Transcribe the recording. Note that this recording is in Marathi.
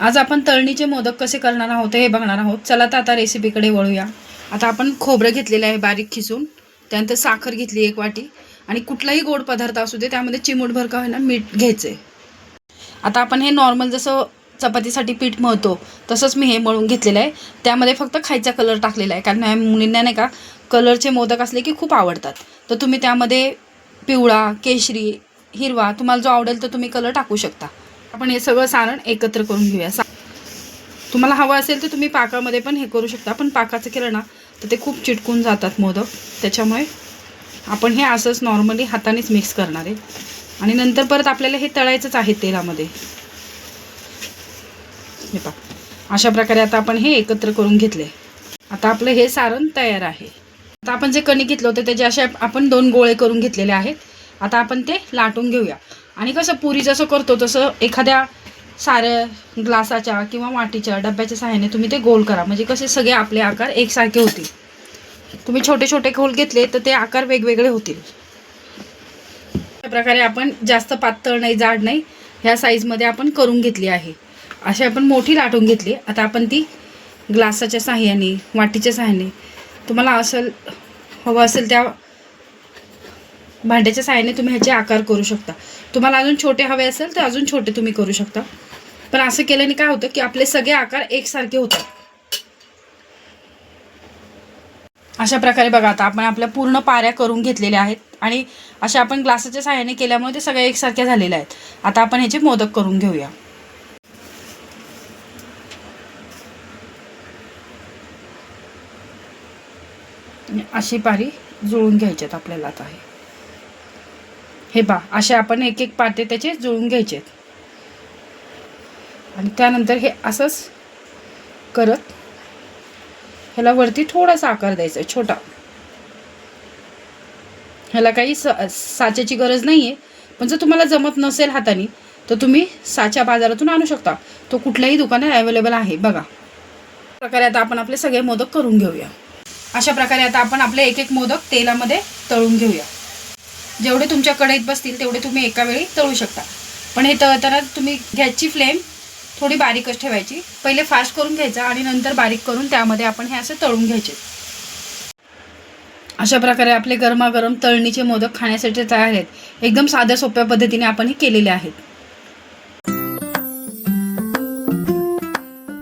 आज आपण तळणीचे मोदक कसे करणार आहोत हे बघणार आहोत. चला तर आता रेसिपीकडे वळूया. आता आपण खोबरं घेतलेलं आहे बारीक खिसून. त्यानंतर साखर घेतली एक वाटी. आणि कुठलाही गोड पदार्थ असू दे त्यामध्ये चिमूटभर का होईना मीठ घ्यायचं आहे आता आपण हे नॉर्मल जसं चपातीसाठी पीठ मळतो तसंच मी हे मळून घेतलेलं आहे. त्यामध्ये फक्त खायचा कलर टाकलेला आहे. कारण ह्या मुलींना नाही का कलरचे मोदक असले की खूप आवडतात. तर तुम्ही त्यामध्ये पिवळा केशरी हिरवा तुम्हाला जो आवडेल तर तुम्ही कलर टाकू शकता. आपण हे सगळं सारण एकत्र करून घेऊया. सा तुम्हाला हवं असेल तर तुम्ही पाकामध्ये पण हे करू शकता पण पाकाचं केलं ना तर ते खूप चिटकून जातात मोदक. त्याच्यामुळे आपण हे असंच नॉर्मली हातानेच मिक्स करणार आहे. आणि नंतर परत आपल्याला हे तळायचंच आहे तेलामध्ये. हे पा अशा प्रकारे आता आपण हे एकत्र करून घेतले. आता आपलं हे सारण तयार आहे. आता आपण जे कणी घेतलं होतं त्याचे असे आपण दोन गोळे करून घेतलेले आहेत. आता आपण ते लाटून घेऊया. आणि कसं पुरी जसं करतो तसं एखाद्या साऱ्या ग्लासाच्या किंवा वाटीच्या डब्याच्या सहाय्याने तुम्ही ते गोल करा. म्हणजे कसे सगळे आपले आकार एकसारखे होतील. तुम्ही छोटे छोटे गोल घेतले तर ते आकार वेगवेगळे होतील. अशा प्रकारे आपण जास्त पातळ नाही जाड नाही ह्या साईजमध्ये आपण करून घेतली आहे. अशी आपण मोठी लाटून घेतली. आता आपण ती ग्लासाच्या साह्याने वाटीच्या साह्याने तुम्हाला असेल हवं असेल त्या भांड्याच्या साह्याने तुम्ही ह्याचे आकार करू शकता. तुम्हाला अजून छोटे हवे असेल तर अजून छोटे तुम्ही करू शकता. पण असं केल्याने काय होतं की आपले सगळे आकार एकसारखे होतात. अशा प्रकारे बघा आता आपण आपल्या पूर्ण पाऱ्या करून घेतलेल्या आहेत आणि अशा आपण ग्लासाच्या सहाय्याने केल्यामुळे ते सगळ्या एकसारख्या झालेल्या आहेत. आता आपण ह्याचे मोदक करून घेऊया. अशी पारी जुळून घ्यायच्यात आपल्याला आता हे. हे पहा असे आपण एक एक पाते त्याचे जुळून घ्यायचे आणि त्यानंतर हे असंच करत ह्याला वरती थोडासा आकार द्यायचा आहे छोटा. ह्याला काही स साच्याची गरज नाही आहे पण जर तुम्हाला जमत नसेल हाताने तर तुम्ही साच्या बाजारातून आणू शकता. तो कुठल्याही दुकानात अवेलेबल आहे बघा. प्रकारे आता आपण आपले सगळे मोदक करून घेऊया. अशा प्रकारे आता आपण आपले एक एक मोदक तेलामध्ये तळून घेऊया. जेवढे तुमच्या कढईत बसतील तेवढे तुम्ही एका वेळी तळू शकता. पण हे तळताना तुम्ही गॅसची फ्लेम थोडी बारीकच ठेवायची. पहिले फास्ट करून घ्यायचा आणि नंतर बारीक करून त्यामध्ये आपण हे असं तळून घ्यायचे. अशा प्रकारे आपले गरमागरम तळणीचे मोदक खाण्यासाठी तयार आहेत. एकदम साध्या सोप्या पद्धतीने आपण हे केलेले आहेत.